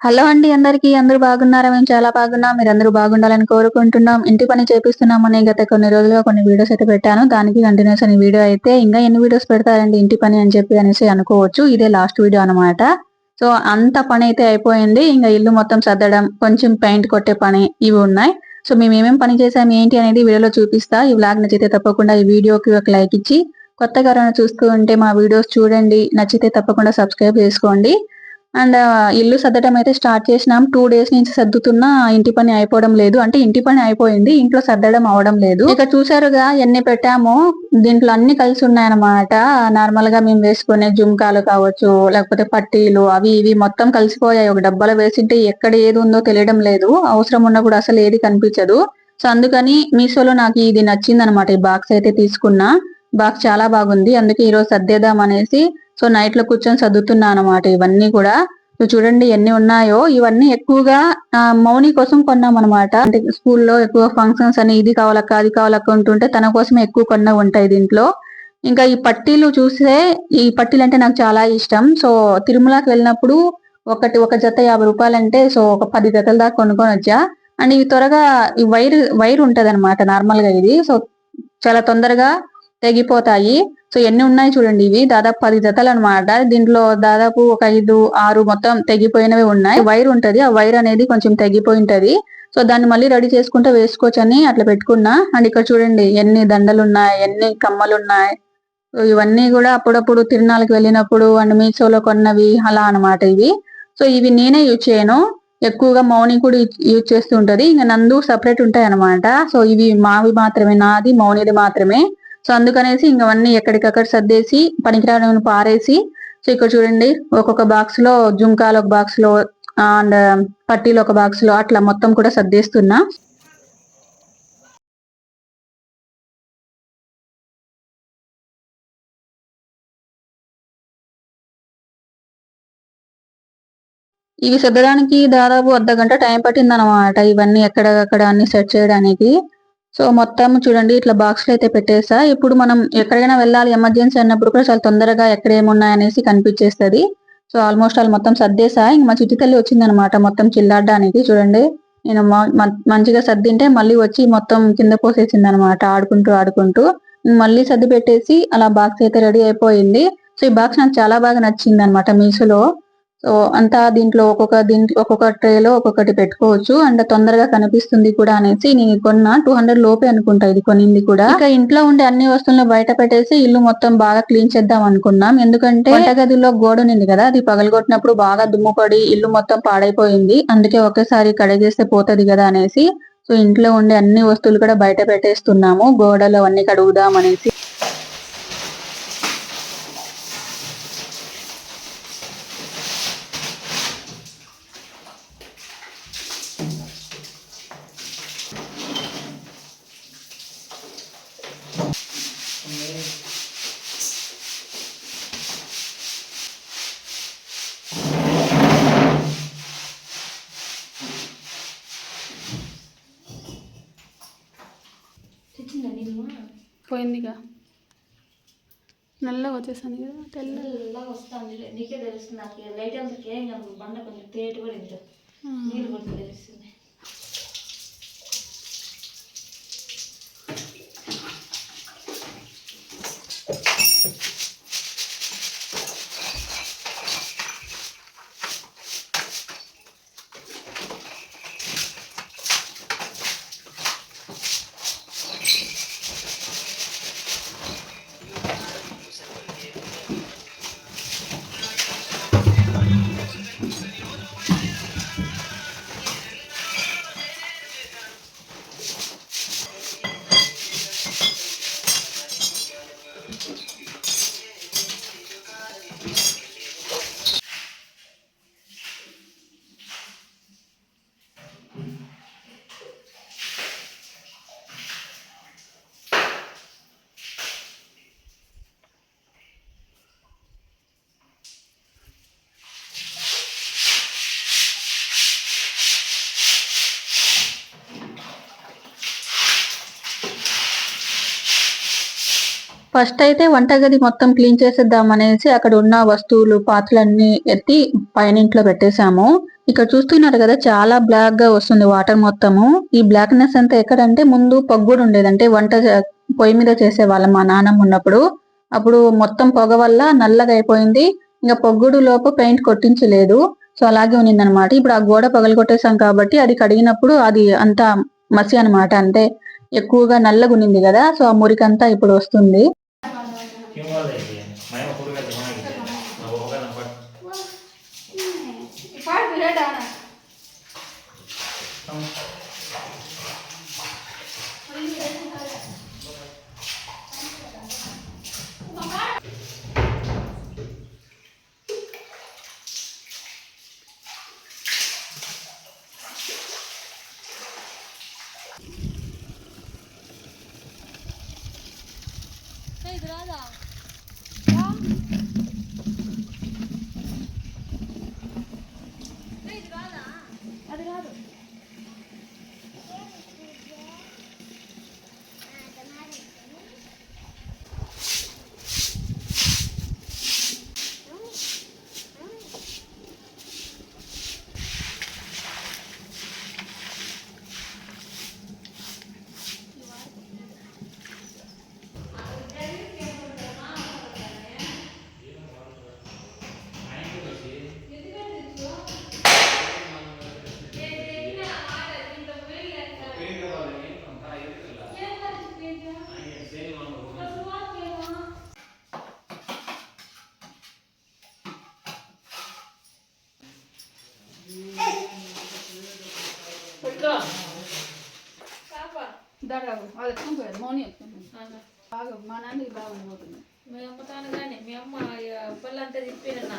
Hello అండి అందరికీ అందరూ బాగున్నారా? మేము చాలా బాగున్నాం మీరు అందరూ బాగుండాలని కోరుకుంటున్నాం. ఇంటి పని చేపిస్తున్నామని గత కొన్ని రోజులుగా కొన్ని వీడియోస్ అయితే పెట్టాను. దానికి కంటిన్యూస్ అని వీడియో అయితే ఇంకా ఎన్ని వీడియోస్ పెడతారండి ఇంటి పని అని చెప్పి అనేసి అనుకోవచ్చు. ఇదే లాస్ట్ వీడియో అన్నమాట. సో అంత పని అయితే అయిపోయింది. ఇంకా ఇల్లు మొత్తం సర్దడం కొంచెం పెయింట్ కొట్టే పని ఇవి ఉన్నాయి. సో మేము ఏమేం పని చేసాం ఏంటి అనేది వీడియోలో చూపిస్తా. ఈ వ్లాగ్ నచ్చితే తప్పకుండా ఈ వీడియోకి ఒక లైక్ ఇచ్చి కొత్తగా చూస్తూ ఉంటే మా వీడియోస్ చూడండి. నచ్చితే తప్పకుండా సబ్స్క్రైబ్ చేసుకోండి. అండ్ ఇల్లు సర్దడం అయితే స్టార్ట్ చేసినాం. టూ డేస్ నుంచి సర్దుతున్నా ఇంటి పని అయిపోవడం లేదు. అంటే ఇంటి పని అయిపోయింది ఇంట్లో సర్దడం అవడం లేదు. ఇక చూసారుగా ఎన్ని పెట్టామో దీంట్లో అన్ని కలిసి ఉన్నాయన్నమాట. నార్మల్గా మేము వేసుకునే జుంకాలు కావచ్చు లేకపోతే పట్టీలు అవి ఇవి మొత్తం కలిసిపోయాయి. ఒక డబ్బాలో వేసింటే ఎక్కడ ఏది ఉందో తెలియడం లేదు. అవసరం ఉన్నప్పుడు అసలు ఏది కనిపించదు. సో అందుకని మీషోలో నాకు ఇది నచ్చింది అనమాట ఈ బాక్స్ అయితే తీసుకున్నా. బాక్స్ చాలా బాగుంది. అందుకే ఈ రోజు సర్దేద్దాం అనేసి సో నైట్లో కూర్చొని చదువుతున్నా అనమాట ఇవన్నీ కూడా చూడండి ఎన్ని ఉన్నాయో. ఇవన్నీ ఎక్కువగా మౌని కోసం కొన్నాం అనమాట అంటే స్కూల్లో ఎక్కువ ఫంక్షన్స్ అని ఇది కావాలక్క అది కావాలక్క ఉంటుంటే తన కోసం ఎక్కువ కొన్న ఉంటాయి దీంట్లో. ఇంకా ఈ పట్టీలు చూస్తే ఈ పట్టీలు అంటే నాకు చాలా ఇష్టం. సో తిరుమలకి వెళ్ళినప్పుడు ఒకటి ఒక జత యాభై రూపాయలు అంటే సో ఒక పది జతల దాకా కొనుక్కొని వచ్చా. అండ్ ఇవి త్వరగా ఈ వైర్ వైర్ ఉంటది అనమాట నార్మల్గా ఇది. సో చాలా తొందరగా తెగిపోతాయి. సో ఎన్ని ఉన్నాయి చూడండి ఇవి. దాదాపు పది జతలు అనమాట దీంట్లో దాదాపు ఒక ఐదు ఆరు మొత్తం తెగిపోయినవి ఉన్నాయి. వైర్ ఉంటది. ఆ వైర్ అనేది కొంచెం తెగిపోయి ఉంటది. సో దాన్ని మళ్ళీ రెడీ చేసుకుంటే వేసుకోవచ్చు అని అట్లా పెట్టుకున్నా. అండ్ ఇక్కడ చూడండి ఎన్ని దండలు ఉన్నాయి ఎన్ని కమ్మలు ఉన్నాయి. ఇవన్నీ కూడా అప్పుడప్పుడు తిరునాళ్ళకి వెళ్ళినప్పుడు అండ్ మీషోలో కొన్నవి అలా అనమాట ఇవి. సో ఇవి నేనే యూజ్ చేయను. ఎక్కువగా మౌని కూడా యూజ్ చేస్తూ ఉంటది. ఇంకా నందు సపరేట్ ఉంటాయి అనమాట సో ఇవి మావి మాత్రమే నాది మౌనిది మాత్రమే. సో అందుకనేసి ఇంకవన్నీ ఎక్కడికక్కడ సర్దేసి పనికిరాని పారేసి సో ఇక్కడ చూడండి ఒక్కొక్క బాక్స్లో జుంకాలు ఒక బాక్స్లో అండ్ పట్టీలు ఒక బాక్స్లో అట్లా మొత్తం కూడా సర్దేస్తున్నా. ఇవి సర్దడానికి దాదాపు అర్ధ గంట టైం పట్టింది అనమాట ఇవన్నీ ఎక్కడక్కడ అన్ని సెట్ చేయడానికి. సో మొత్తం చూడండి ఇట్లా బాక్స్లో అయితే పెట్టేసా. ఇప్పుడు మనం ఎక్కడికైనా వెళ్ళాలి ఎమర్జెన్సీ అన్నప్పుడు కూడా చాలా తొందరగా ఎక్కడ ఏమున్నాయనేసి కనిపించేస్తుంది. సో ఆల్మోస్ట్ ఆల్ మొత్తం సర్దేసా. ఇంక మా చిట్టి తల్లి వచ్చిందనమాట మొత్తం చిల్లాడడానికి చూడండి. నేను మంచిగా సర్దింటే మళ్ళీ వచ్చి మొత్తం కింద పోసేసింది అనమాట ఆడుకుంటూ ఆడుకుంటూ. మళ్ళీ సర్ది పెట్టేసి అలా బాక్స్ అయితే రెడీ అయిపోయింది. సో ఈ బాక్స్ నాకు చాలా బాగా నచ్చింది అనమాట మీషోలో. సో అంతా దీంట్లో ఒక్కొక్క దీంట్లో ఒక్కొక్క ట్రేలో ఒక్కొక్కటి పెట్టుకోవచ్చు. అండ్ తొందరగా కనిపిస్తుంది కూడా అనేసి నేను కొన్న టూ హండ్రెడ్ లోపే అనుకుంటా ఇది కొనింది కూడా. ఇక ఇంట్లో ఉండే అన్ని వస్తువులను బయట పెట్టేసి ఇల్లు మొత్తం బాగా క్లీన్ చేద్దాం అనుకున్నాం. ఎందుకంటే వంటగదిలో గోడ ఉంది కదా అది పగలగొట్టినప్పుడు బాగా దుమ్ము పడి ఇల్లు మొత్తం పాడైపోయింది. అందుకే ఒకేసారి కడిగేస్తే పోతది కదా అనేసి. సో ఇంట్లో ఉండే అన్ని వస్తువులు కూడా బయట పెట్టేస్తున్నాము. గోడలో అన్ని కడుగుదాం అనేసి. పోయిందిగా. నల్లగా వచ్చేసాను కదా తెల్ల. తెల్లగా వస్తుంది నీకే తెలుస్తుంది నాకు. లైట్ అంతకే ఇంకా బండ కొంచెం తేటి పడింది నీళ్ళు కొట్టి తెలుస్తుంది ఫస్ట్ అయితే వంటగది మొత్తం క్లీన్ చేసేద్దాం అనేసి అక్కడ ఉన్న వస్తువులు పాత్రలన్నీ ఎత్తి పైన ఇంట్లో పెట్టేశాము. ఇక్కడ చూస్తున్నారు కదా చాలా బ్లాక్గా వస్తుంది వాటర్ మొత్తము. ఈ బ్లాక్నెస్ అంతా ఎక్కడంటే ముందు పగ్గుడు ఉండేది. అంటే వంట పొయ్యి మీద చేసే వాళ్ళం మా నాన్నమ్మ ఉన్నప్పుడు. అప్పుడు మొత్తం పొగ వల్ల నల్లగా అయిపోయింది. ఇంకా పొగ్గుడు లోపు పెయింట్ కొట్టించలేదు. సో అలాగే ఉన్నింది అనమాట ఇప్పుడు ఆ గోడ పగలు కొట్టేసాం కాబట్టి అది కడిగినప్పుడు అది అంతా మసి అన్నమాట. అంటే ఎక్కువగా నల్లగా ఉన్నింది కదా సో ఆ మురికంతా ఇప్పుడు వస్తుంది. ¿Quién va a leer? Me voy a poner que te No voy a jugar en cuarto. Hey, brother. అది ఎత్తుకుపోయారు మౌని ఎత్తుకుపోయారు బాగా మా నాన్నకి బాగా ఉండిపోతుంది మీ అమ్మ తాను కానీ మీ అమ్మ పళ్ళంతా తిప్పినన్నా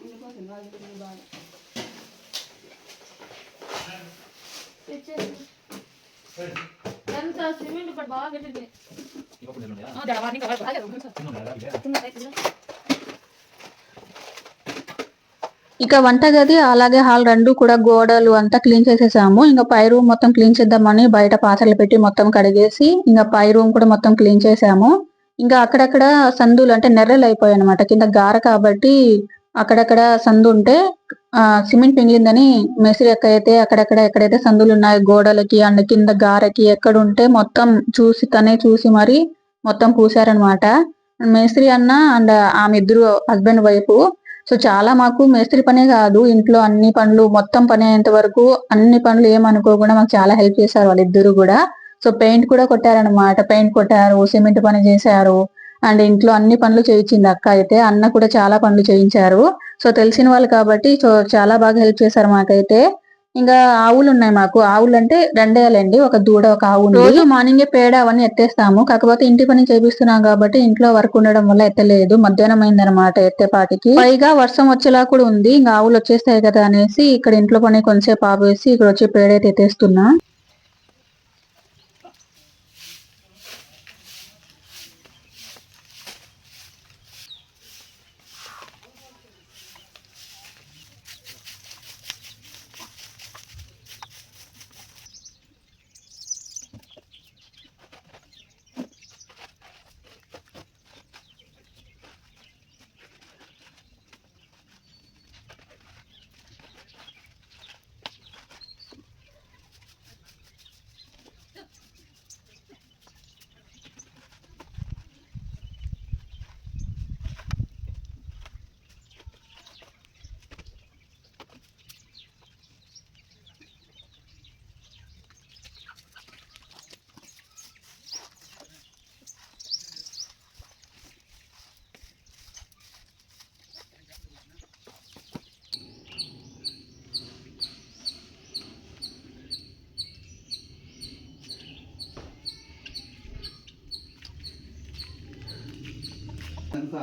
ఉండిపోతుంది వాళ్ళు తిరిగి బాగా తెచ్చేసి ఎంత సిమెంట్ పట్టు బాగా ఇక వంటగది అలాగే హాల్ రెండు కూడా గోడలు అంతా క్లీన్ చేసేసాము. ఇంకా పై రూమ్ మొత్తం క్లీన్ చేద్దామని బయట పాత్రలు పెట్టి మొత్తం కడిగేసి ఇంకా పై రూమ్ కూడా మొత్తం క్లీన్ చేసాము. ఇంకా అక్కడక్కడ సందులు అంటే నెర్రలు అయిపోయాయి అనమాట కింద గార కాబట్టి అక్కడక్కడ సందు ఉంటే ఆ సిమెంట్ పిగిలిందని మెసిరి ఎక్క అయితే అక్కడక్కడ ఎక్కడైతే సందులు ఉన్నాయి గోడలకి అండ్ కింద గారకి ఎక్కడ ఉంటే మొత్తం చూసి తనే చూసి మరి మొత్తం పూసారనమాట మేస్త్రి అన్న అండ్ ఆమె ఇద్దరు హస్బెండ్ వైపు సో చాలా మాకు మేస్త్రి పనే కాదు. ఇంట్లో అన్ని పనులు మొత్తం పని అయ్యేంత వరకు అన్ని పనులు ఏమనుకోకుండా మాకు చాలా హెల్ప్ చేశారు వాళ్ళిద్దరు కూడా. సో పెయింట్ కూడా కొట్టారనమాట పెయింట్ కొట్టారు సిమెంట్ పని చేశారు. అండ్ ఇంట్లో అన్ని పనులు చేయించింది అక్క అయితే. అన్న కూడా చాలా పనులు చేయించారు. సో తెలిసిన వాళ్ళు కాబట్టి సో చాలా బాగా హెల్ప్ చేశారు మాకైతే. ఇంకా ఆవులు ఉన్నాయి మాకు. ఆవులు అంటే రెండేయాలండి. ఒక దూడ ఒక ఆవు. రోజు మార్నింగే పేడ అవన్నీ ఎత్తేస్తాము. కాకపోతే ఇంటి పని చేపిస్తున్నాం కాబట్టి ఇంట్లో వర్క్ ఉండడం వల్ల ఎత్తలేదు. మధ్యాహ్నం అయిందనమాట ఎత్తేపాటికి పైగా వర్షం వచ్చేలా కూడా ఉంది. ఇంకా ఆవులు వచ్చేస్తాయి కదా అనేసి ఇక్కడ ఇంట్లో పని కొంచెంసేపు ఆపేసి ఇక్కడ వచ్చి పేడైతే ఎత్తేస్తున్నా.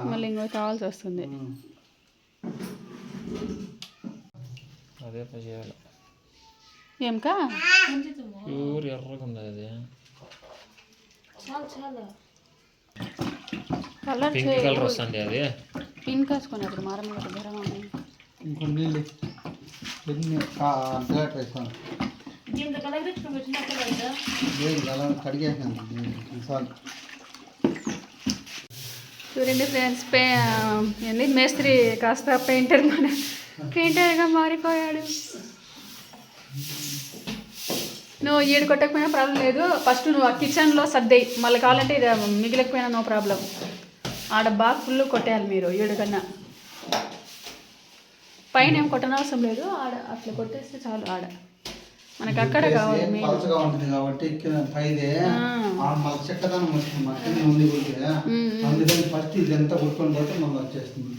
మళ్ళీ ఇంకో కావాల్సి వస్తుంది. అదే పని చేయాలి ప్యూర్ ఎర్రగా ఉంది అది చాలు చాలు కలర్ పింక్ కలర్ వస్తుంది అది. పింక్ వేసుకొని అప్పుడు మారం దగ్గర ఇంకొన్ని నీళ్ళు. కడిగేసాను చూడండి ఫ్రెండ్స్ పే ఏంది మేస్త్రి కాస్త పెయింటర్ మన పెయింటర్గా మారిపోయాడు. నువ్వు ఏడు కొట్టకపోయినా ప్రాబ్లం లేదు. ఫస్ట్ నువ్వు ఆ కిచెన్లో సర్దేయి మళ్ళీ కావాలంటే ఇది మిగిలకపోయినా నో ప్రాబ్లం ఆడ బాగా ఫుల్ కొట్టేయాలి మీరు ఏడు కన్నా. పైన ఏం కొట్టనవసరం లేదు. ఆడ అట్లా కొట్టేస్తే చాలు ఆడ. మనకు అక్కడ కావాలి పలచగా ఉంటుంది కాబట్టి పైదే చెక్కదనం వచ్చింది మా కింద ఉంది కొద్దిగా అందుకని ఫస్ట్ ఇదంతా కొట్టుకొని పోతే మళ్ళీ వచ్చేస్తుంది.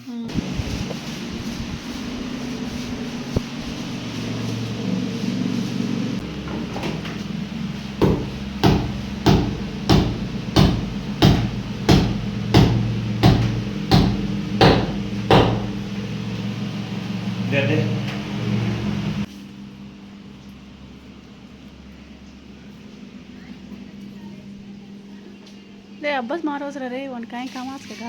అబ్బాస్ మారోసరా రే వంకాయ కామాస్ కదా.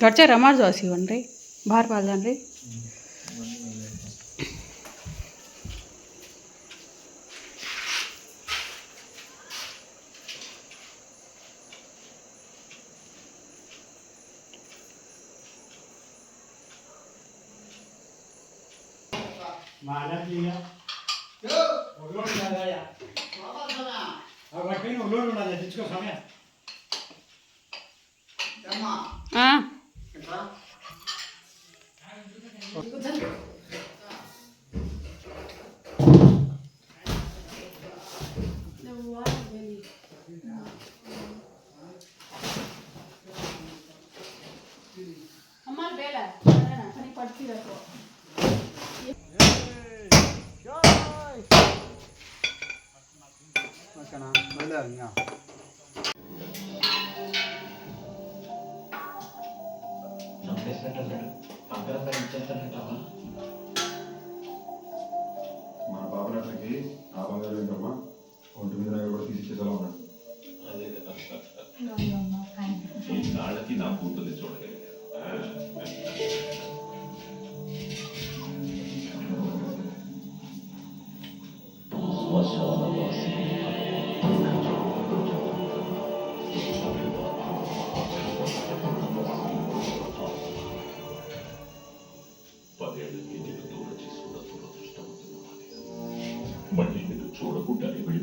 घरचे रमार जो असी वन रे बाहर पाल जान रे हाँ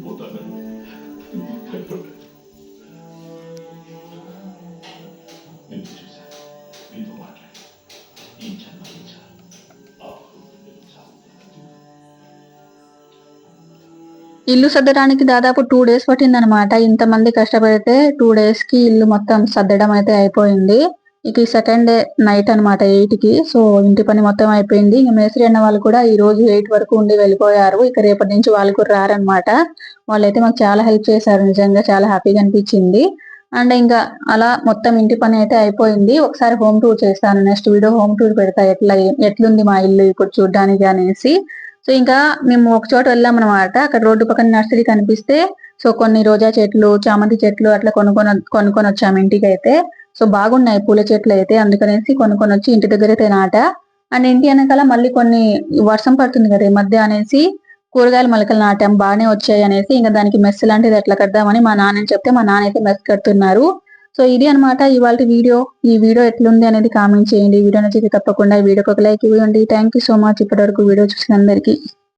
చూడకుండానే వెళ్ళిపోతానని చూశాను. మాట్లాడి ఈ జన్మ ఇల్లు సర్దడానికి దాదాపు టూ డేస్ పట్టిందనమాట ఇంతమంది కష్టపడితే టూ డేస్కి ఇల్లు మొత్తం సర్దడం అయితే అయిపోయింది. ఇక సెకండ్ డే నైట్ అనమాట ఎయిట్కి. సో ఇంటి పని మొత్తం అయిపోయింది. ఇంకా మేస్త్రి అన్న వాళ్ళు కూడా ఈ రోజు ఎయిట్ వరకు ఉండి వెళ్ళిపోయారు. ఇక రేపటి నుంచి వాళ్ళు కూడా రారనమాట వాళ్ళైతే మాకు చాలా హెల్ప్ చేశారు. నిజంగా చాలా హ్యాపీగా అనిపించింది. అండ్ ఇంకా అలా మొత్తం ఇంటి పని అయితే అయిపోయింది. ఒకసారి హోమ్ టూర్ చేస్తాను. నెక్స్ట్ వీడియో హోమ్ టూర్ పెడతా. ఎట్లా ఎట్లుంది మా ఇల్లు ఇప్పుడు చూడడానికి అనేసి. సో ఇంకా మేము ఒక చోట వెళ్ళాం అనమాట అక్కడ రోడ్డు పక్కన నర్సరీ కనిపిస్తే సో కొన్ని రోజా చెట్లు చామంతి చెట్లు అట్లా కొనుక్కొని కొనుక్కొని వచ్చాము ఇంటికి అయితే సో బాగున్నాయి పూల చెట్లు అయితే. అందుకనేసి కొన్ని కొన్ని వచ్చి ఇంటి దగ్గర అయితే నాట అండ్ ఇంటి వెనకాల మళ్ళీ కొన్ని వర్షం పడుతుంది కదా ఈ మధ్య అనేసి కూరగాయల మొలకలు నాటాం బాగానే వచ్చాయి అనేసి ఇంకా దానికి మెస్ లాంటిది ఎట్లా కడదామని మా నాన్న చెప్తే మా నాన్న అయితే మెస్ కడుతున్నారు. సో ఇది అన్నమాట ఇవాళ వీడియో. ఈ వీడియో ఎట్లుంది అనేది కామెంట్ చేయండి. వీడియో నచ్చితే తప్పకుండా ఈ వీడియోకి ఒక లైక్ ఇవ్వండి. థ్యాంక్ యూ సో మచ్ ఇప్పటివరకు వీడియో చూసిన అందరికీ